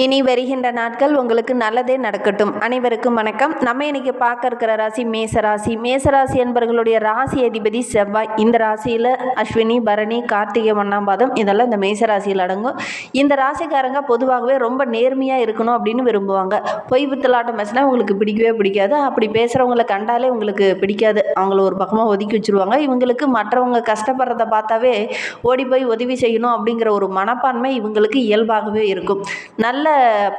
இனி வருகின்ற நாட்கள் உங்களுக்கு நல்லதே நடக்கட்டும். அனைவருக்கும் வணக்கம். நம்ம இன்னைக்கு பார்க்க இருக்கிற ராசி மேச ராசி. மேச ராசி என்பவர்களுடைய ராசி அதிபதி செவ்வாய். இந்த ராசியில் அஸ்வினி பரணி கார்த்திகை ஒன்றாம் பாதம் இதெல்லாம் இந்த மேச ராசியில் அடங்கும். இந்த ராசிக்காரங்க பொதுவாகவே ரொம்ப நேர்மையாக இருக்கணும் அப்படின்னு விரும்புவாங்க. பொய் புத்தலாட்டம் பேசினா உங்களுக்கு பிடிக்கவே பிடிக்காது. அப்படி பேசுகிறவங்களை கண்டாலே உங்களுக்கு பிடிக்காது. அவங்கள ஒரு பக்கமாக ஒதுக்கி வச்சுருவாங்க. இவங்களுக்கு மற்றவங்க கஷ்டப்படுறத பார்த்தாவே ஓடி போய் உதவி செய்யணும் அப்படிங்கிற ஒரு மனப்பான்மை இவங்களுக்கு இயல்பாகவே இருக்கும். நல்ல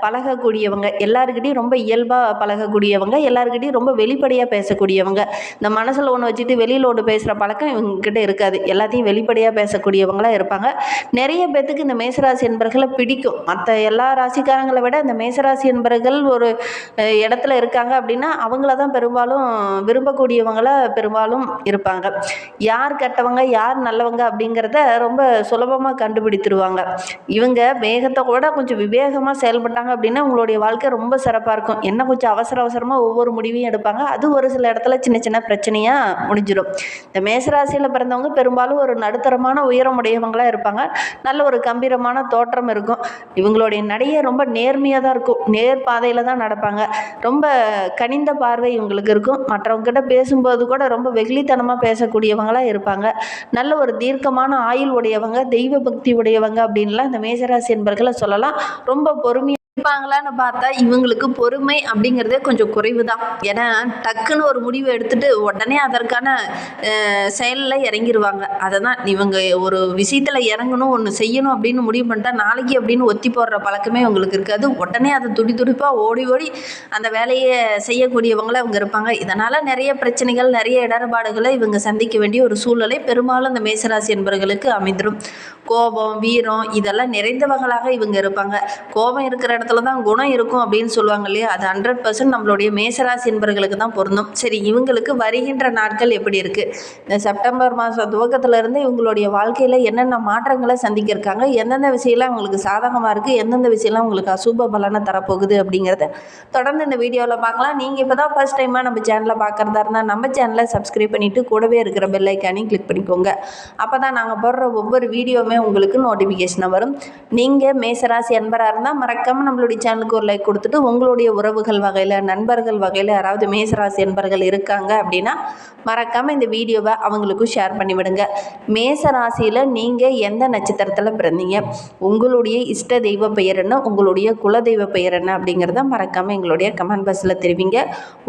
பழகக்கூடியவங்க எல்லாருக்கிட்டையும் ரொம்ப இயல்பாக பழகக்கூடியவங்க எல்லாருக்கிட்டையும் ரொம்ப வெளிப்படையாக பேசக்கூடியவங்க. இந்த மனசில் ஒன்று வச்சுட்டு வெளியில் ஒன்று பேசுகிற பழக்கம் இவங்ககிட்ட இருக்காது. எல்லாத்தையும் வெளிப்படையாக பேசக்கூடியவங்களாக இருப்பாங்க. நிறைய பேர்த்துக்கு இந்த மேசராசி என்பர்களை பிடிக்கும். மற்ற எல்லா ராசிக்காரங்களை விட இந்த மேசராசி என்பர்கள் ஒரு இடத்துல இருக்காங்க அப்படின்னா அவங்கள தான் பெரும்பாலும் விரும்பக்கூடியவங்களாக பெரும்பாலும் இருப்பாங்க. யார் கெட்டவங்க யார் நல்லவங்க அப்படிங்கிறத ரொம்ப சுலபமாக கண்டுபிடித்துருவாங்க. இவங்க வேகத்தை கூட கொஞ்சம் விவேகமாக செயல்பட்டாங்க அப்படின்னா உங்களுடைய வாழ்க்கை ரொம்ப சிறப்பாக இருக்கும். என்ன கொஞ்சம் அவசர அவசரமாக ஒவ்வொரு முடிவையும் எடுப்பாங்க. அது ஒரு சில இடத்துல சின்ன சின்ன பிரச்சனையாக முடிஞ்சிடும் இந்த மேசராசியில் பிறந்தவங்க பெரும்பாலும் ஒரு நடுத்தரமான உயரமுடையவங்களாக இருப்பாங்க. நல்ல ஒரு கம்பீரமான தோற்றம் இருக்கும். இவங்களுடைய நடையே ரொம்ப நேர்மையாக தான் இருக்கும். நேர் பாதையில் தான் நடப்பாங்க. ரொம்ப கனிந்த பார்வை இவங்களுக்கு இருக்கும். மற்றவங்ககிட்ட பேசும்போது கூட ரொம்ப வெகுளித்தனமாக பேசக்கூடியவங்களாக இருப்பாங்க. நல்ல ஒரு தீர்க்கமான ஆயுள் உடையவங்க தெய்வ பக்தி உடையவங்க அப்படின்லாம் இந்த மேசராசி என்பர்களை சொல்லலாம். ரொம்ப பொறுமையாக இருப்பாங்களான்னு பார்த்தா இவங்களுக்கு பொறுமை அப்படிங்கிறதே கொஞ்சம் குறைவு தான் ஏன்னா டக்குன்னு ஒரு முடிவு எடுத்துட்டு உடனே அதற்கான செயலில் இறங்கிடுவாங்க அதை தான் இவங்க ஒரு விஷயத்தில் இறங்கணும் ஒன்று செய்யணும் அப்படின்னு முடிவு பண்ணிட்டா நாளைக்கு அப்படின்னு ஒத்தி போடுற பழக்கமே இவங்களுக்கு இருக்காது. உடனே அதை துடி துடிப்பாக ஓடி ஓடி அந்த வேலையை செய்யக்கூடியவங்கள அவங்க இருப்பாங்க. இதனால் நிறைய பிரச்சனைகள் நிறைய இடர்பாடுகளை இவங்க சந்திக்க வேண்டிய ஒரு சூழ்நிலை பெரும்பாலும் அந்த மேசராசி என்பவர்களுக்கு அமைந்துடும் கோபம் வீரம் இதெல்லாம் நிறைந்தவர்களாக இவங்க இருப்பாங்க. கோபம் இருக்கிற இடத்துல தான் குணம் இருக்கும் அப்படின்னு சொல்லுவாங்க இல்லையா? அது ஹண்ட்ரட் பர்சன்ட் நம்மளுடைய மேசராசி என்பர்களுக்கு தான் பொருந்தும். சரி இவங்களுக்கு வருகின்ற நாட்கள் எப்படி இருக்குது இந்த செப்டம்பர் மாதம் துவக்கத்திலேருந்து இவங்களுடைய வாழ்க்கையில் என்னென்ன மாற்றங்களை சந்திக்க இருக்காங்க எந்தெந்த விஷயம்லாம் உங்களுக்கு சாதகமாக இருக்குது எந்தெந்த விஷயம்லாம் உங்களுக்கு அசுப பலனை தரப்போகுது அப்படிங்கிறத தொடர்ந்து இந்த வீடியோவில் பார்க்கலாம். நீங்கள் இப்போ தான் ஃபஸ்ட் டைமாக நம்ம சேனலை பார்க்குறதா இருந்தால் நம்ம சேனலை சப்ஸ்கிரைப் பண்ணிவிட்டு கூடவே இருக்கிற பெல்லைக்கானையும் கிளிக் பண்ணிக்கோங்க. அப்போ தான் நாங்கள் போடுற ஒவ்வொரு வீடியோவுமே உங்களுக்கு நோட்டிஃபிகேஷனாக வரும். நீங்கள் மேசராசி அன்பராக இருந்தால் மறக்காமல் நம்ம நம்மளுடைய சேனலுக்கு ஒரு லைக் கொடுத்துட்டு உங்களுடைய உறவுகள் வகையில் நண்பர்கள் வகையில் யாராவது மேசராசி நண்பர்கள் இருக்காங்க அப்படின்னா மறக்காமல் இந்த வீடியோவை அவங்களுக்கும் ஷேர் பண்ணிவிடுங்க. மேச ராசியில் நீங்கள் எந்த நட்சத்திரத்தில் பிறந்தீங்க? உங்களுடைய இஷ்ட தெய்வ பெயர் என்ன? உங்களுடைய குலதெய்வ பெயர் என்ன? அப்படிங்கிறத மறக்காமல் எங்களுடைய கமெண்ட் பாக்ஸில் தெரிவிங்க.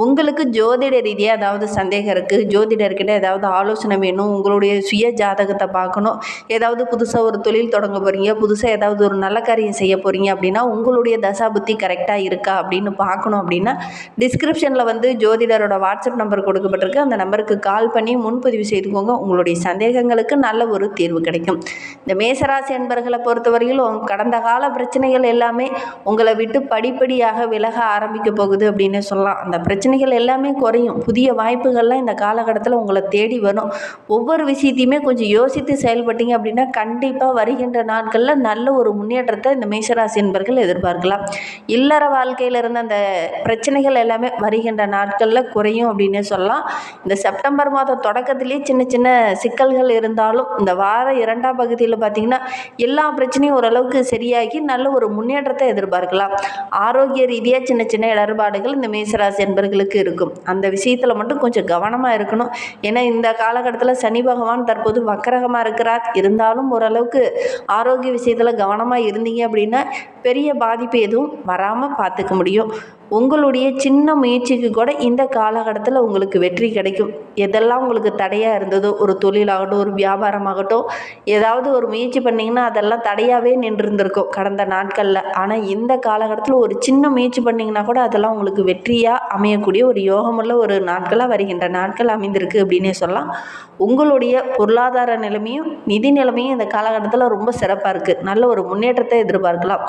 உங்களுக்கு ஜோதிட ரீதியாக ஏதாவது சந்தேகம் இருக்குது ஜோதிடர்கிட்ட ஏதாவது ஆலோசனை வேணும்? உங்களுடைய சுய ஜாதகத்தை பார்க்கணும். ஏதாவது புதுசாக ஒரு தொழில் தொடங்க போகிறீங்க புதுசாக ஏதாவது ஒரு நல்ல காரியம் செய்ய போகிறீங்க அப்படின்னா உங்களுடைய தசா புத்தி கரெக்டாக இருக்கா அப்படின்னு பார்க்கணும் அப்படின்னா டிஸ்கிரிப்ஷனில் வந்து ஜோதிடரோட வாட்ஸ்அப் நம்பர் கொடுக்கப்பட்டிருக்கு. அந்த நம்பருக்கு கால் பண்ணி முன்பதிவு செய்துக்கோங்க. உங்களுடைய சந்தேகங்களுக்கு நல்ல ஒரு தீர்வு கிடைக்கும். இந்த மேசராசி அன்பர்களை பொறுத்தவரையிலும் கடந்த கால பிரச்சனைகள் எல்லாமே உங்களை விட்டு படிப்படியாக விலக ஆரம்பிக்க போகுது அப்படின்னு சொல்லலாம். அந்த பிரச்சனைகள் எல்லாமே குறையும். புதிய வாய்ப்புகள்லாம் இந்த காலகட்டத்தில் உங்களை தேடி வரும். ஒவ்வொரு விஷயத்தையுமே கொஞ்சம் யோசித்து செயல்பட்டீங்க அப்படின்னா கண்டிப்பாக வருகின்ற நாட்களில் நல்ல ஒரு முன்னேற்றத்தை இந்த மேசராசி என்பர்கள் எதிர்பார்க்கலாம். இல்லற வாழ்க்கையில் இருந்த அந்த பிரச்சனைகள் எல்லாமே வருகின்ற நாட்களில் குறையும் அப்படின்னே சொல்லலாம். இந்த செப்டம்பர் மாதம் தொடக்கத்திலேயே சின்ன சின்ன சிக்கல்கள் இருந்தாலும் இந்த வார இரண்டாம் பகுதியில் பார்த்திங்கன்னா எல்லா பிரச்சனையும் ஓரளவுக்கு சரியாகி நல்ல ஒரு முன்னேற்றத்தை எதிர்பார்க்கலாம். ஆரோக்கிய ரீதியாக சின்ன சின்ன இடர்பாடுகள் இந்த மேசராசி என்பர்களுக்கு இருக்கும். அந்த விஷயத்தில் மட்டும் கொஞ்சம் கவனமாக இருக்கணும். ஏன்னா இந்த காலகட்டத்தில் சனி பகவான் தற்போது வக்கரகமாக இருக்கிறார். இருந்தாலும் ஓரளவுக்கு ஆரோக்கிய விஷயத்தில் கவனமாக இருந்தீங்க அப்படின்னா பெரிய பாதிப்பு எதுவும் வராமல் பார்த்துக்க முடியும். உங்களுடைய சின்ன முயற்சிக்கு கூட இந்த காலகட்டத்தில் உங்களுக்கு வெற்றி கிடைக்கும். எதெல்லாம் உங்களுக்கு தடையாக இருந்ததோ ஒரு தொழிலாகட்டும் ஒரு வியாபாரமாகட்டும் ஏதாவது ஒரு முயற்சி பண்ணிங்கன்னா அதெல்லாம் தடையாகவே நின்றுருந்துருக்கும் கடந்த நாட்களில். ஆனால் இந்த காலகட்டத்தில் ஒரு சின்ன முயற்சி பண்ணிங்கன்னா கூட அதெல்லாம் உங்களுக்கு வெற்றியாக அமையக்கூடிய ஒரு யோகமுள்ள ஒரு நாட்களாக வருகின்ற நாட்கள் அமைந்திருக்கு அப்படின்னே சொல்லலாம். உங்களுடைய பொருளாதார நிலைமையும் நிதி நிலைமையும் இந்த காலகட்டத்தில் ரொம்ப சிறப்பாக இருக்குது நல்ல ஒரு முன்னேற்றத்தை எதிர்பார்க்கலாம்.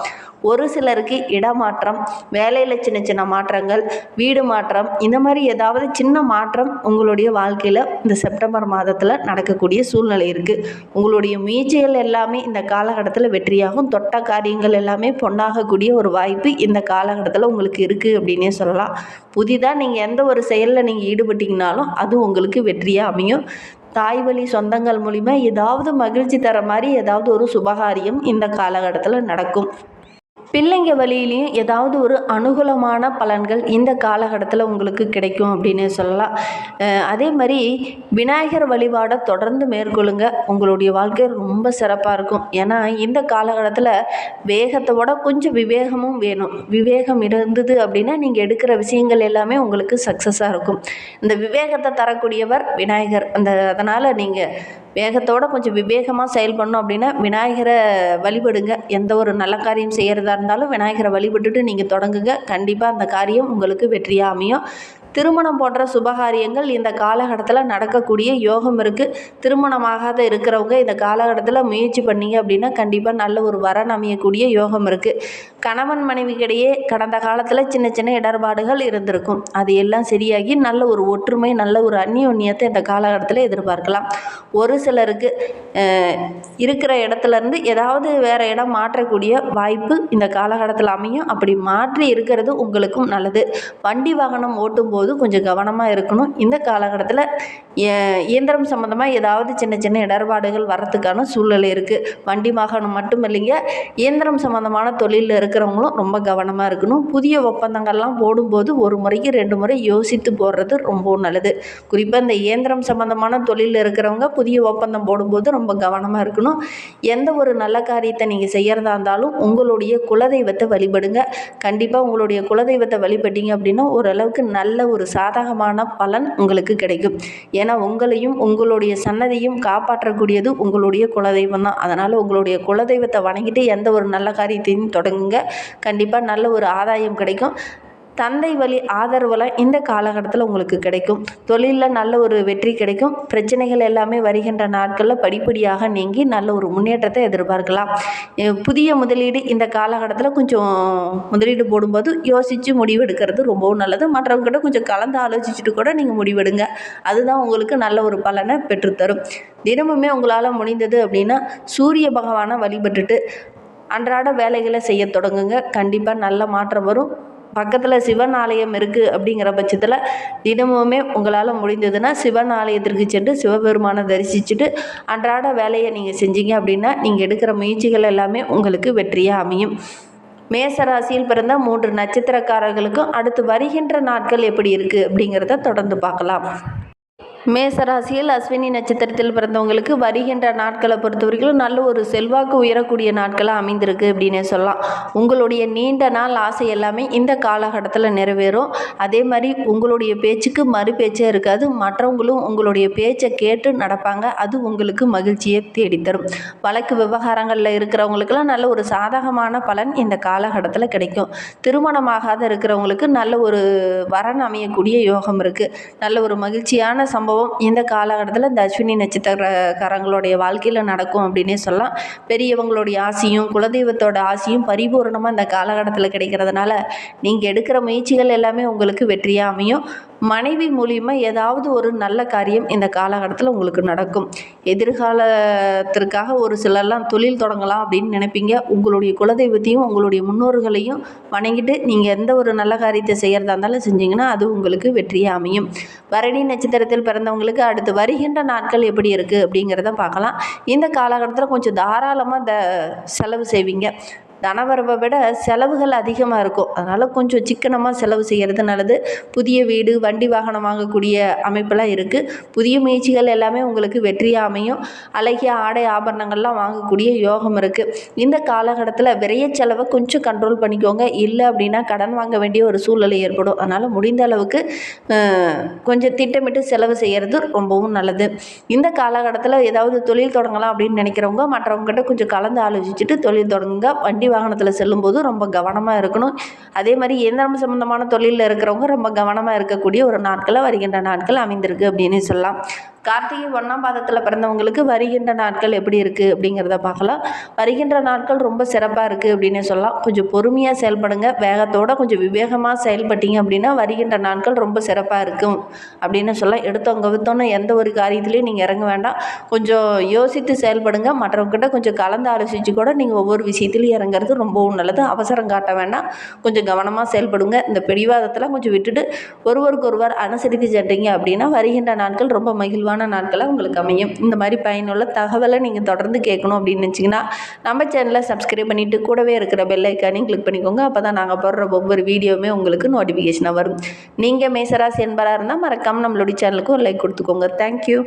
ஒரு சிலருக்கு இடமாற்றம் வேலையில் சின்ன சின்ன மாற்றங்கள் வீடு மாற்றம் இந்த மாதிரி ஏதாவது சின்ன மாற்றம் உங்களுடைய வாழ்க்கையில் இந்த செப்டம்பர் மாதத்தில் நடக்கக்கூடிய சூழ்நிலை இருக்குது உங்களுடைய முயற்சிகள் எல்லாமே இந்த காலகட்டத்தில் வெற்றியாகும். தொட்ட காரியங்கள் எல்லாமே பொண்ணாகக்கூடிய ஒரு வாய்ப்பு இந்த காலகட்டத்தில் உங்களுக்கு இருக்குது அப்படின்னே சொல்லலாம். புதிதாக நீங்கள் எந்த ஒரு செயலில் நீங்கள் ஈடுபட்டீங்கனாலும் அது உங்களுக்கு வெற்றியாக அமையும். தாய் வழி சொந்தங்கள் மூலிமா ஏதாவது மகிழ்ச்சி தர மாதிரி ஏதாவது ஒரு சுபகாரியம் இந்த காலகட்டத்தில் நடக்கும். பிள்ளைங்க வழியிலையும் ஏதாவது ஒரு அனுகூலமான பலன்கள் இந்த காலகட்டத்தில் உங்களுக்கு கிடைக்கும் அப்படின்னு சொல்லலாம். அதே மாதிரி விநாயகர் வழிபாடை தொடர்ந்து மேற்கொள்ளுங்க. உங்களுடைய வாழ்க்கை ரொம்ப சிறப்பாக இருக்கும். ஏன்னா இந்த காலகட்டத்தில் வேகத்தோட கொஞ்சம் விவேகமும் வேணும். விவேகம் இருந்தது அப்படின்னா நீங்கள் எடுக்கிற விஷயங்கள் எல்லாமே உங்களுக்கு சக்ஸஸாக இருக்கும். இந்த விவேகத்தை தரக்கூடியவர் விநாயகர். அந்த அதனால் நீங்கள் வேகத்தோடு கொஞ்சம் விவேகமாக செயல்படணும் அப்படின்னா விநாயகரை வழிபடுங்க. எந்த ஒரு நல்ல காரியம் செய்கிறதா இருந்தாலும் விநாயகரை வழிபட்டுட்டு நீங்கள் தொடங்குங்க. கண்டிப்பாக அந்த காரியம் உங்களுக்கு வெற்றியாக அமையும். திருமணம் போன்ற சுபகாரியங்கள் இந்த காலகட்டத்தில் நடக்கக்கூடிய யோகம் இருக்குது திருமணமாகாத இருக்கிறவங்க இந்த காலகட்டத்தில் முயற்சி பண்ணீங்க அப்படின்னா கண்டிப்பாக நல்ல ஒரு வரன் அமையக்கூடிய யோகம் இருக்குது கணவன் மனைவிக்கிடையே கடந்த காலத்தில் சின்ன சின்ன இடர்பாடுகள் இருந்திருக்கும். அது எல்லாம் சரியாகி நல்ல ஒரு ஒற்றுமை நல்ல ஒரு அந்நியோன்யத்தை இந்த காலகட்டத்தில் எதிர்பார்க்கலாம். ஒரு சிலருக்கு இருக்கிற இடத்துலேருந்து ஏதாவது வேறு இடம் மாற்றக்கூடிய வாய்ப்பு இந்த காலகட்டத்தில் அமையும். அப்படி மாற்றி இருக்கிறது உங்களுக்கும் நல்லது. வண்டி வாகனம் ஓட்டும் போது கொஞ்சம் கவனமாக இருக்கணும். இந்த காலகட்டத்தில் ஏ- இயந்திரம் சம்மந்தமாக ஏதாவது சின்ன சின்ன இடர்பாடுகள் வர்றதுக்கான சூழ்நிலை இருக்குது வண்டி வாகனம் மட்டும் இல்லைங்க இயந்திரம் சம்மந்தமான தொழிலில் இருக்கிறவங்களும் ரொம்ப கவனமாக இருக்கணும். புதிய ஒப்பந்தங்கள்லாம் போடும்போது ஒரு முறைக்கு ரெண்டு முறை யோசித்து போடுறது ரொம்பவும் நல்லது. குறிப்பாக இந்த இயந்திரம் சம்மந்தமான தொழிலில் இருக்கிறவங்க புதிய ஒப்பந்தம் போடும்போது ரொம்ப கவனமாக இருக்கணும். எந்த ஒரு நல்ல காரியத்தை நீங்கள் செய்கிறதா இருந்தாலும் உங்களுடைய குலதெய்வத்தை வழிபடுங்க. கண்டிப்பாக உங்களுடைய குலதெய்வத்தை வழிபட்டீங்க அப்படின்னா ஓரளவுக்கு நல்ல ஒரு சாதகமான பலன் உங்களுக்கு கிடைக்கும். ஏன்னா உங்களையும் உங்களுடைய சன்னதியும் காப்பாற்றக்கூடியது உங்களுடைய குலதெய்வம் தான். அதனால் உங்களுடைய குலதெய்வத்தை வணங்கிட்டு எந்த ஒரு நல்ல காரியத்தையும் தொடங்குங்க. கண்டிப்பாக நல்ல ஒரு ஆதாயம் கிடைக்கும். தந்தை வழி ஆதரவெல்லாம் இந்த காலகட்டத்தில் உங்களுக்கு கிடைக்கும். தொழிலில் நல்ல ஒரு வெற்றி கிடைக்கும். பிரச்சனைகள் எல்லாமே வருகின்ற நாட்களில் படிப்படியாக நீங்கி நல்ல ஒரு முன்னேற்றத்தை எதிர்பார்க்கலாம். புதிய முதலீடு இந்த காலகட்டத்தில் கொஞ்சம் முதலீடு போடும்போது யோசித்து முடிவெடுக்கிறது ரொம்பவும் நல்லது. மற்றவங்ககிட்ட கொஞ்சம் கலந்து ஆலோசிச்சுட்டு கூட நீங்கள் முடிவெடுங்க. அதுதான் உங்களுக்கு நல்ல ஒரு பலனை பெற்றுத்தரும். தினமுமே உங்களால் முடிந்தது அப்படின்னா சூரிய பகவானை வழிபட்டுட்டு அன்றாட வேலைகளை செய்ய தொடங்குங்க. கண்டிப்பாக நல்ல மாற்றம் வரும். பக்கத்தில் சிவன் ஆலயம் இருக்குது அப்படிங்கிற பட்சத்தில் தினமுமே உங்களால் முடிந்ததுன்னா சிவன் ஆலயத்திற்கு சென்று சிவபெருமானை தரிசிச்சுட்டு அன்றாட வேலையை நீங்கள் செஞ்சீங்க அப்படின்னா நீங்கள் எடுக்கிற முயற்சிகள் எல்லாமே உங்களுக்கு வெற்றியாக அமையும். மேசராசியில் பிறந்த மூன்று நட்சத்திரக்காரர்களுக்கும் அடுத்து வருகின்ற நாட்கள் எப்படி இருக்குது அப்படிங்கிறத தொடர்ந்து பார்க்கலாம். மேசராசியில் அஸ்வினி நட்சத்திரத்தில் பிறந்தவங்களுக்கு வருகின்ற நாட்களை பொறுத்தவரைக்கும் நல்ல ஒரு செல்வாக்கு உயரக்கூடிய நாட்களாக அமைந்திருக்கு அப்படின்னே சொல்லலாம். உங்களுடைய நீண்ட நாள் ஆசை எல்லாமே இந்த காலகட்டத்தில் நிறைவேறும். அதே மாதிரி உங்களுடைய பேச்சுக்கு மறு பேச்சே இருக்காது. மற்றவங்களும் உங்களுடைய பேச்சை கேட்டு நடப்பாங்க. அது உங்களுக்கு மகிழ்ச்சியை தேடித்தரும். வழக்கு விவகாரங்களில் இருக்கிறவங்களுக்கெல்லாம் நல்ல ஒரு சாதகமான பலன் இந்த காலகட்டத்தில் கிடைக்கும். திருமணமாகாத இருக்கிறவங்களுக்கு நல்ல ஒரு வரன் அமையக்கூடிய யோகம் இருக்குது நல்ல ஒரு மகிழ்ச்சியான சம்பவம் இந்த காலகட்டத்தில் இந்த அஸ்வினி நட்சத்திரக்காரங்களுடைய வாழ்க்கையில் நடக்கும் அப்படின்னே சொல்லலாம். பெரியவங்களுடைய ஆசையும் குலதெய்வத்தோட ஆசையும் பரிபூரணமாக இந்த காலகட்டத்தில் கிடைக்கிறதுனால நீங்கள் எடுக்கிற முயற்சிகள் எல்லாமே உங்களுக்கு வெற்றியாக அமையும். மனைவி மூலியமாக ஏதாவது ஒரு நல்ல காரியம் இந்த காலகட்டத்தில் உங்களுக்கு நடக்கும். எதிர்காலத்திற்காக ஒரு சிலர்லாம் தொழில் தொடங்கலாம் அப்படின்னு நினைப்பீங்க. உங்களுடைய குலதெய்வத்தையும் உங்களுடைய முன்னோர்களையும் வணங்கிட்டு நீங்கள் எந்த ஒரு நல்ல காரியத்தை செய்கிறதா இருந்தாலும் செஞ்சீங்கன்னா அது உங்களுக்கு வெற்றியாக அமையும். பரணி நட்சத்திரத்தில் பிறந்தவங்களுக்கு அடுத்து வருகின்ற நாட்கள் எப்படி இருக்குது அப்படிங்கிறத பார்க்கலாம். இந்த காலகட்டத்தில் கொஞ்சம் தாராளமாக இந்த செலவு செய்வீங்க. தனவரவை விட செலவுகள் அதிகமாக இருக்கும். அதனால் கொஞ்சம் சிக்கனமாக செலவு செய்கிறது நல்லது. புதிய வீடு வண்டி வாகனம் வாங்கக்கூடிய அமைப்பெல்லாம் இருக்குது புதிய முயற்சிகள் எல்லாமே உங்களுக்கு வெற்றியாக அமையும். அழகிய ஆடை ஆபரணங்கள்லாம் வாங்கக்கூடிய யோகம் இருக்குது இந்த காலகட்டத்தில் விரைய செலவை கொஞ்சம் கண்ட்ரோல் பண்ணிக்கோங்க. இல்லை அப்படின்னா கடன் வாங்க வேண்டிய ஒரு சூழ்நிலை ஏற்படும். அதனால் முடிந்த அளவுக்கு கொஞ்சம் திட்டமிட்டு செலவு செய்கிறது ரொம்பவும் நல்லது. இந்த காலகட்டத்தில் ஏதாவது தொழில் தொடங்கலாம் அப்படின்னு நினைக்கிறவங்க மற்றவங்ககிட்ட கொஞ்சம் கலந்து ஆலோசிச்சுட்டு தொழில் தொடங்குங்க. வண்டி வாகனத்தில் செல்லும்போது ரொம்ப கவனமாக இருக்கணும். அதே மாதிரி இயந்திரம் சம்மந்தமான தொழிலில் இருக்கிறவங்க ரொம்ப கவனமாக இருக்கக்கூடிய ஒரு நாட்களாக வருகின்ற நாட்கள் அமைந்திருக்கு அப்படின்னு சொல்லலாம். கார்த்திகை ஒன்றாம் பாதத்தில் பிறந்தவங்களுக்கு வருகின்ற நாட்கள் எப்படி இருக்குது அப்படிங்கிறத பார்க்கலாம். வருகின்ற நாட்கள் ரொம்ப சிறப்பாக இருக்குது அப்படின்னு சொல்லலாம். கொஞ்சம் பொறுமையாக செயல்படுங்க. வேகத்தோட கொஞ்சம் விவேகமாக செயல்பட்டீங்க அப்படின்னா வருகின்ற நாட்கள் ரொம்ப சிறப்பாக இருக்கும் அப்படின்னு சொல்லலாம். எடுத்தவங்க வித்தோன்னு எந்த ஒரு காரியத்துலையும் நீங்கள் இறங்க வேண்டாம். கொஞ்சம் யோசித்து செயல்படுங்க. மற்றவங்ககிட்ட கொஞ்சம் கலந்து ஆலோசித்து கூட நீங்கள் ஒவ்வொரு விஷயத்துலையும் இறங்குறது ரொம்பவும் நல்லது. அவசரம் காட்ட வேண்டாம். கொஞ்சம் கவனமாக செயல்படுங்க. இந்த பிடிவாதத்தில் கொஞ்சம் விட்டுட்டு ஒருவருக்கொருவர் அனுசரித்து சென்றீங்க அப்படின்னா வருகின்ற நாட்கள் ரொம்ப மகிழ்வான அற்புதமான நாட்களாக உங்களுக்கு அமையும். இந்த மாதிரி பயனுள்ள தகவலை நீங்கள் தொடர்ந்து கேட்கணும் அப்படின்னு நினச்சிங்கன்னா நம்ம சேனலை சப்ஸ்கிரைப் பண்ணிவிட்டு கூடவே இருக்கிற பெல்லைக்கானையும் கிளிக் பண்ணிக்கோங்க. அப்போ தான் நாங்கள் போடுற ஒவ்வொரு வீடியோவுமே உங்களுக்கு நோட்டிஃபிகேஷனாக வரும். நீங்கள் மேசராசி என்பராக இருந்தால் மறக்காமல் நம்மளுடைய சேனலுக்கு ஒரு லைக் கொடுத்துக்கோங்க. தேங்க்யூ